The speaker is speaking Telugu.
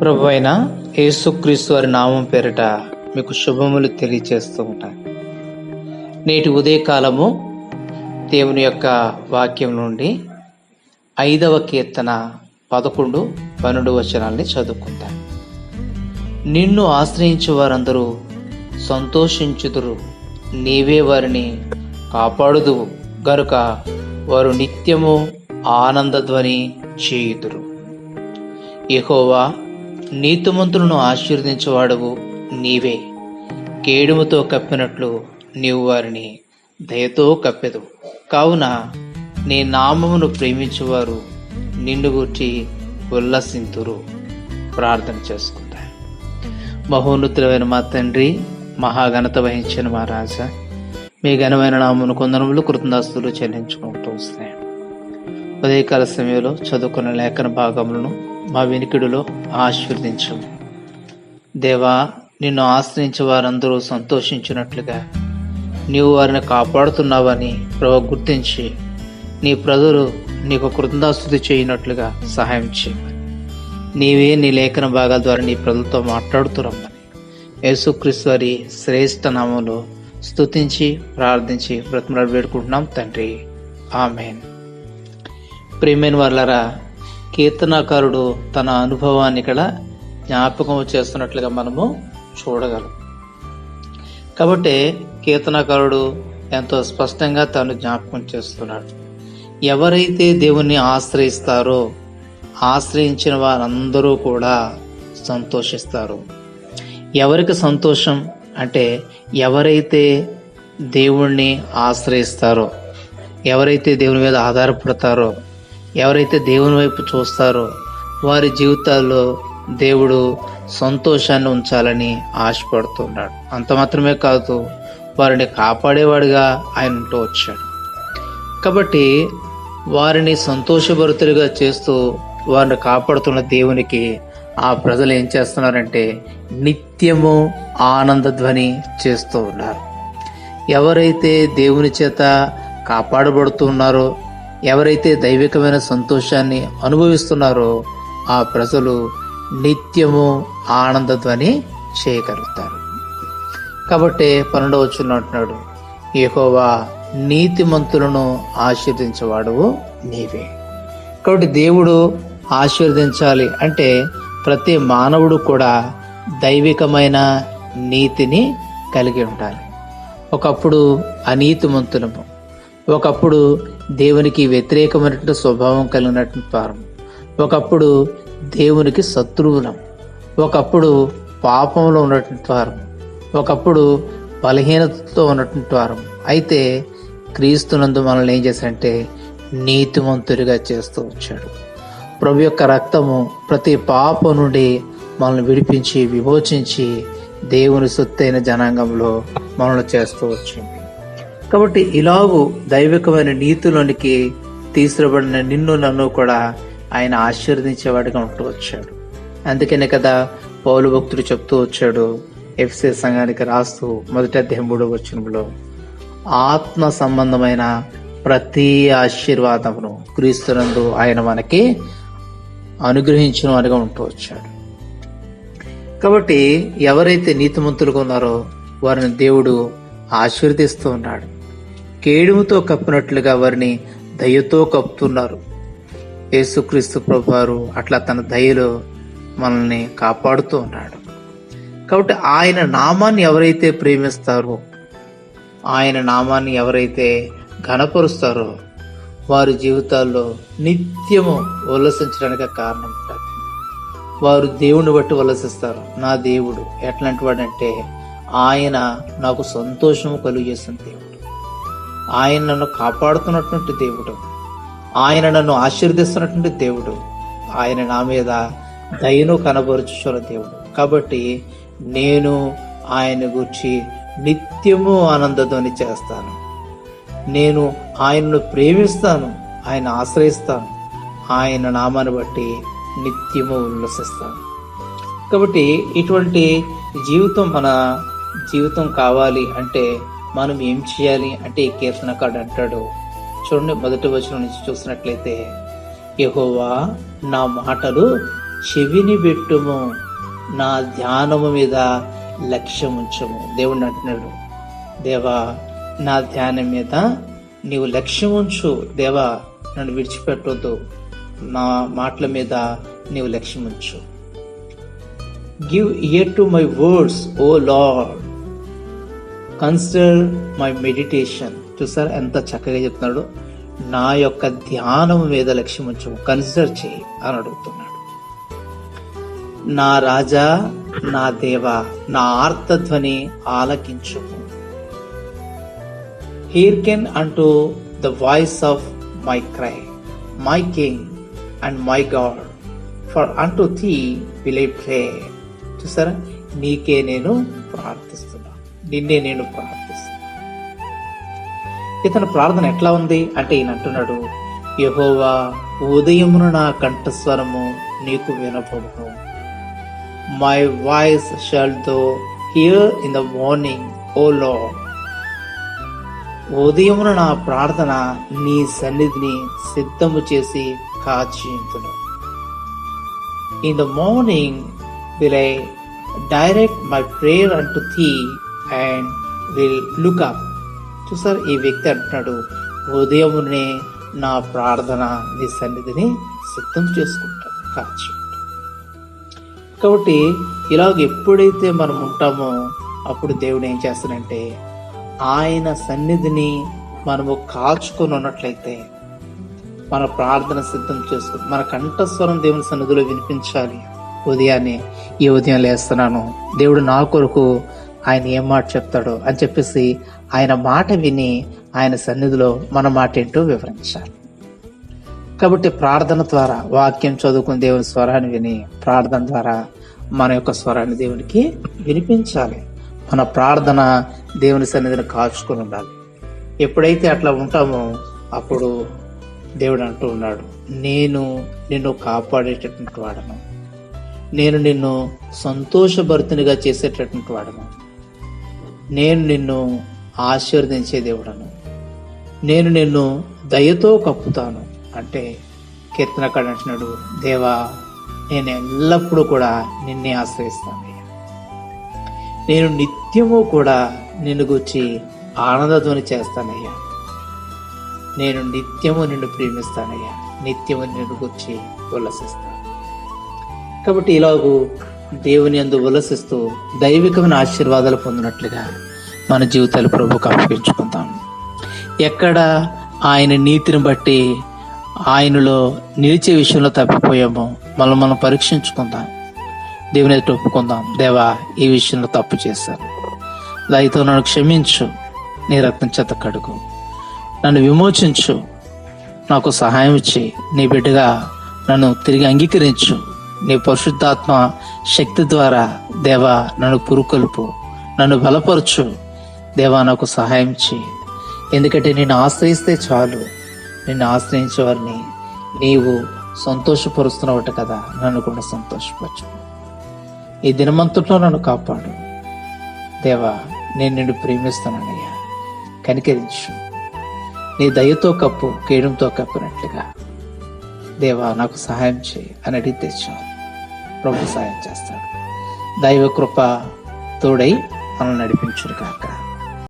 ప్రభు అయిన యేసుక్రీస్తు వారి నామం పేరిట మీకు శుభములు తెలియచేస్తూ ఉంటాను. నేటి ఉదయకాలము దేవుని యొక్క వాక్యం నుండి ఐదవ కీర్తన పదకొండు పన్నెండు వచనాల్ని చదువుకుంటాను. నిన్ను ఆశ్రయించే వారందరూ సంతోషించుదురు. నీవే వారిని కాపాడుదువు. గనుక వారు నిత్యము ఆనందధ్వని చేయుదురు. యహోవా నీతిమంతులను ఆశీర్వదించేవాడవు నీవే. కేడుముతో కప్పినట్లు నీవు వారిని దయతో కప్పెదు కావున నీ నామమును ప్రేమించేవారు నిన్ను గుర్చి ఉల్లసింతురు. ప్రార్థన చేసుకుంటా మహోన్నతులైన మా తండ్రి మహాఘనత వహించిన మా రాజా మీ ఘనమైన నామను కొందనములు కృతదాస్తులు చెల్లించుకుంటూ వస్తాయి ఉదయకాల సమయంలో చదువుకున్న లేఖన భాగములను మా వినికిడిలో ఆశీర్వదించు. దేవా నిన్ను ఆశ్రయించే వారందరూ సంతోషించినట్లుగా. నీవు వారిని కాపాడుతున్నావని ప్రభు గుర్తించి నీ ప్రజలు నీకు కృతజ్ఞాస్తుతి చేయనట్లుగా సహాయం చేయమని నీవే నీ లేఖన భాగాల ద్వారా నీ ప్రజలతో మాట్లాడుతురమ్మని యేసుక్రీస్తు వారి శ్రేష్ఠ నామంలో స్తుతించి ప్రార్థించి బ్రతిమలాడు వేడుకుంటున్నాం తండ్రి. ఆమెన్. ప్రేమైన వాళ్ళరా కీర్తనాకారుడు తన అనుభవాన్ని ఇక్కడ జ్ఞాపకం చేస్తున్నట్లుగా మనము చూడగలం. కాబట్టి కీర్తనాకారుడు ఎంతో స్పష్టంగా తాను జ్ఞాపకం చేస్తున్నాడు. ఎవరైతే దేవుణ్ణి ఆశ్రయిస్తారో ఆశ్రయించిన వారందరూ కూడా సంతోషిస్తారు. ఎవరికి సంతోషం అంటే ఎవరైతే దేవుణ్ణి ఆశ్రయిస్తారో ఎవరైతే దేవుని మీద ఆధారపడతారో ఎవరైతే దేవుని వైపు చూస్తారో వారి జీవితాల్లో దేవుడు సంతోషాన్ని ఉంచాలని ఆశపడుతున్నాడు. అంత మాత్రమే కాదు వారిని కాపాడేవాడిగా ఆయన ఉంటూ వచ్చాడు. కాబట్టి వారిని సంతోషభరితులుగా చేస్తూ వారిని కాపాడుతున్న దేవునికి ఆ ప్రజలు ఏం చేస్తున్నారంటే నిత్యము ఆనందధ్వని చేస్తూ ఉన్నారు. ఎవరైతే దేవుని చేత కాపాడబడుతున్నారో ఎవరైతే దైవికమైన సంతోషాన్ని అనుభవిస్తున్నారో ఆ ప్రజలు నిత్యము ఆనందధ్వని చేయగలుగుతారు. కాబట్టి పన్నెండవ వచ్చిన అంటున్నాడు యెహోవా నీతిమంతులను ఆశీర్వదించేవాడు నీవే. కాబట్టి దేవుడు ఆశీర్వదించాలి అంటే ప్రతి మానవుడు కూడా దైవికమైన నీతిని కలిగి ఉండాలి. ఒకప్పుడు అనీతిమంతులము ఒకప్పుడు దేవునికి వ్యతిరేకమైనటువంటి స్వభావం కలిగినటువంటి వారం. ఒకప్పుడు దేవునికి శత్రువులం. ఒకప్పుడు పాపంలో ఉన్నటువంటి వారం. ఒకప్పుడు బలహీనతతో ఉన్నటువంటి వారం. అయితే క్రీస్తునందు మనల్ని ఏం చేశారంటే నీతిమంతుడిగా చేస్తూ వచ్చాడు. ప్రభు యొక్క రక్తము ప్రతి పాపం నుండి మనల్ని విడిపించి విమోచించి దేవుని సొత్తైన జనాంగంలో మనల్ని చేస్తూ వచ్చింది. కాబట్టి ఇలాగూ దైవికమైన నీతిలోనికి తీసుకురబడిన నిన్ను నన్ను కూడా ఆయన ఆశీర్వదించేవాడిగా ఉంటూ వచ్చాడు. అందుకనే కదా పౌలు భక్తుడు చెప్తూ వచ్చాడు ఎఫ్సీ సంఘానికి రాస్తూ మొదటి అధ్యాయం మూడవ వచనంలో ఆత్మ సంబంధమైన ప్రతి ఆశీర్వాదమును క్రీస్తునందు ఆయన మనకి అనుగ్రహించిన వారిగా ఉంటూ వచ్చాడు. కాబట్టి ఎవరైతే నీతిమంతులుగా ఉన్నారో వారిని దేవుడు ఆశీర్వదిస్తూ ఉన్నాడు. కేడుముతో కప్పినట్లుగా వారిని దయతో కప్పుతున్నారు. యేసుక్రీస్తు ప్రభువారు అట్లా తన దయలో మనల్ని కాపాడుతూ ఉన్నాడు. కాబట్టి ఆయన నామాన్ని ఎవరైతే ప్రేమిస్తారో ఆయన నామాన్ని ఎవరైతే ఘనపరుస్తారో వారి జీవితాల్లో నిత్యము ఉల్లసించడానికి కారణం ఉంటుంది వారు దేవుని బట్టి ఉల్లసిస్తారు. నా దేవుడు ఎట్లాంటి వాడంటే ఆయన నాకు సంతోషము కలుగజేసిన దేవుడు. ఆయన నన్ను కాపాడుతున్నటువంటి దేవుడు. ఆయన నన్ను ఆశీర్దిస్తున్నటువంటి దేవుడు. ఆయన నా మీద దయను కనబరుచున్న దేవుడు. కాబట్టి నేను ఆయన గురించి నిత్యము ఆనందధ్వని చేస్తాను. నేను ఆయనను ప్రేమిస్తాను ఆయన ఆశ్రయిస్తాను ఆయన నామాన్ని బట్టి నిత్యము ఉల్లసిస్తాను కాబట్టి ఇటువంటి జీవితం మన జీవితం కావాలి అంటే మనం ఏం చేయాలి అంటే ఈ కీర్తనకాడు అంటాడు. చూడండి మొదటి వచనం నుంచి చూసినట్లయితే యహోవా నా మాటలు చెవిని పెట్టుము నా ధ్యానము మీద లక్ష్యం ఉంచము. దేవుడు అంటున్నాడు దేవా నా ధ్యానం మీద నీవు లక్ష్యం ఉంచు. దేవా నన్ను విడిచిపెట్టొద్దు. నా మాటల మీద నీవు లక్ష్యం ఉంచు. Give ear to my words O lord consider my meditation చూసారు? ఎంత చక్కగా చెప్తున్నాడు. నా యొక్క ధ్యానం మీద లక్ష్యం ఉంచు. కన్సిడర్ చేయి అని అడుగుతున్నాడు. నా రాజా నా దేవ నా ఆర్తధ్వని ఆలకించు. Hearken unto the voice of my cry my king and my god for unto thee will I pray చూసారా? నీకే నేను ప్రార్థిస్తాను నిన్నే నేను ప్రార్థిస్తాను. ఇతని ప్రార్థన ఎట్లా ఉంది? అంటే ఈయన అంటున్నాడు యహోవా ఉదయమున నా కంఠస్వరము నీకు వినపడును my voice shall thou hear in the morning O Lord ఉదయమున నా ప్రార్థన నీ సన్నిధిని సిద్ధము చేసి కాచింతును in the morning will I direct my prayer unto thee and will look up చూసారు ఈ వ్యక్తి అంటున్నాడు ఉదయమునే నా ప్రార్థన నీ సన్నిధిని సిద్ధం చేసుకుంటాం కాచి కాబట్టి ఇలాగ ఎప్పుడైతే మనం ఉంటామో అప్పుడు దేవుడు ఏం చేస్తాడంటే ఆయన సన్నిధిని మనము కాచుకొని ఉన్నట్లయితే మన ప్రార్థన సిద్ధం చేసుకుని మన కంఠస్వరం దేవుని సన్నిధిలో వినిపించాలి. ఉదయాన్నే ఈ ఉదయం లేస్తున్నాను. దేవుడు నా కొరకు ఆయన ఏం మాట చెప్తాడో అని చెప్పేసి ఆయన మాట విని ఆయన సన్నిధిలో మన మాట ఏంటో వివరించాలి కాబట్టి ప్రార్థన ద్వారా వాక్యం చదువుకుని దేవుని స్వరాన్ని విని ప్రార్థన ద్వారా మన యొక్క స్వరాన్ని దేవునికి వినిపించాలి. మన ప్రార్థన దేవుని సన్నిధిని కాచుకొని ఉండాలి. ఎప్పుడైతే అట్లా ఉంటామో అప్పుడు దేవుడు అంటూ ఉన్నాడు నేను నిన్ను కాపాడేటటువంటి వాడను. నేను నిన్ను సంతోషభరితునిగా చేసేటటువంటి వాడను. నేను నిన్ను ఆశీర్వదించే దేవుడను. నేను నిన్ను దయతో కప్పుతాను. అంటే కీర్తనకాడు అంటున్నాడు దేవా నేను ఎల్లప్పుడూ కూడా నిన్నే ఆశ్రయిస్తాను నేను నిత్యము కూడా నిన్ను గుచ్చి ఆనందధ్వని చేస్తానయ్యా నేను నిత్యము నిన్ను ప్రేమిస్తానయ్యా నిత్యము నిన్ను గుచ్చి ఉల్లసిస్తాను. కాబట్టి ఇలాగూ దేవుని అందు ఉల్లసిస్తూ దైవికమైన ఆశీర్వాదాలు పొందినట్లుగా మన జీవితాలు ప్రభుకు అప్పగించుకుందాం. ఎక్కడ ఆయన నీతిని బట్టి ఆయనలో నిలిచే విషయంలో తప్పిపోయామో మనం మనం పరీక్షించుకుందాం. దేవుని ఎదుట ఒప్పుకుందాం. దేవా ఈ విషయంలో తప్పు చేశాను దయతో నన్ను క్షమించు. నీ రక్తం చేత కడుగు. నన్ను విమోచించు. నాకు సహాయం ఇచ్చి నీ బిడ్డగా నన్ను తిరిగి అంగీకరించు. నీ పరిశుద్ధాత్మ శక్తి ద్వారా దేవా నన్ను పురుకొల్పు నన్ను బలపరచు. దేవా నాకు సహాయం చేయి. ఎందుకంటే నేను ఆశ్రయిస్తే చాలు. నిన్ను ఆశ్రయించే వారిని నీవు సంతోషపరుస్తున్నవట కదా నన్ను కూడా సంతోషపరచు. ఈ దినమంతట్లో నన్ను కాపాడు. దేవా నేను నిన్ను ప్రేమిస్తున్నానయ్యా. కనికరించు. నీ దయతో కప్పు కేయడంతో కప్పినట్లుగా. దేవా నాకు సహాయం చేయి అని అడిగితే చాలు. ప్రభు సహాయం చేస్తాడు. దైవ కృప తోడై మనం నడిపించును కాక